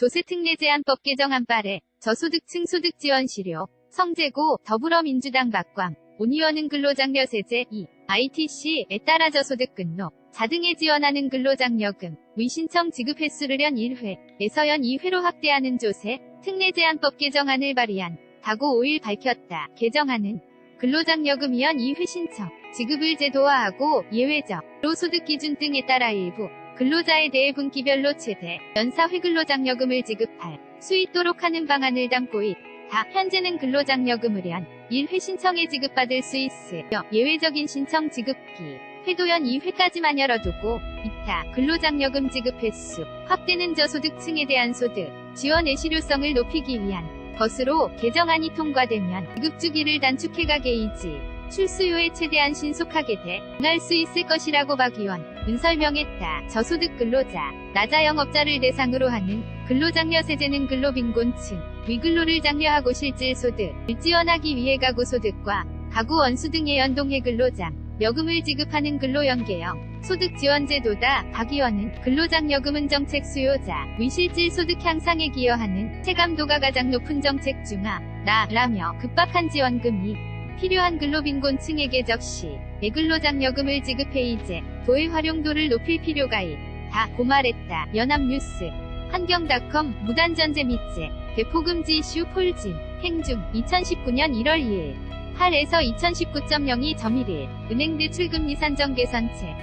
조세특례 제한법 개정안 발에 저소득층 소득 지원 실효 성재고 더불어민주당 박광 온 의원은 근로장려 세제 2 ITC에 따라 저소득 근로 자등에 지원하는 근로장려금 위신청 지급 횟수를 연 1회에서 연 2회로 확대하는 조세 특례 제한법 개정안을 발의한 다고 5일 밝혔다. 개정안은 근로장려금 연 2회 신청 지급을 제도화하고 예외적으로 소득 기준 등에 따라 일부 근로자에 대해 분기별로 최대 연사 회 근로장려금을 지급할 수 있도록 하는 방안을 담고 있다. 현재는 근로장려금을 연 1회 신청에 지급받을 수 있으며 예외적인 신청 지급기 회도연 2회까지만 열어두고 이타 근로장려금 지급 횟수 확대는 저소득층에 대한 소득 지원의 실효성을 높이기 위한 것으로 개정안이 통과되면 지급 주기를 단축해가 게 이지 출수요에 최대한 신속하게 대응할 수 있을 것이라고 박 의원 은 설명했다. 저소득 근로자, 나자 영업자를 대상으로 하는 근로장려 세제는 근로빈곤층, 위근로를 장려하고 실질소득을 지원하기 위해 가구소득과 가구 원수 등의 연동해 근로장, 여금을 지급하는 근로연계형 소득지원제도다. 박 의원은 근로장려금은 정책 수요자, 위실질 소득 향상에 기여하는 체감도가 가장 높은 정책 중 하나라며 급박한 지원금이 필요한 근로빈곤층에게 적시 예근로장려금을 지급해 이제 도의 활용도를 높일 필요가 있다. 고 말했다. 연합뉴스. 환경닷컴 무단전제 밑제. 대포금지 이슈 폴진. 행중. 2019년 1월 2일. 8에서 2019.02 점일일. 은행 대출금리 산정 개선책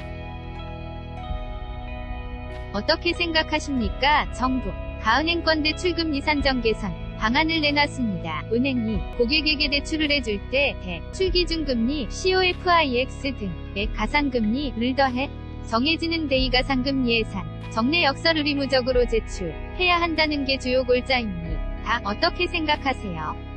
어떻게 생각하십니까? 정부. 가은행권 대출금리 산정 개선 방안을 내놨습니다. 은행이 고객에게 대출을 해줄 때 대출 기준금리 COFIX 등의 가상금리를 더해 정해지는 대이가상금리 예산 정례 역서를 의무적으로 제출해야 한다는 게 주요 골자입니다. 어떻게 생각하세요?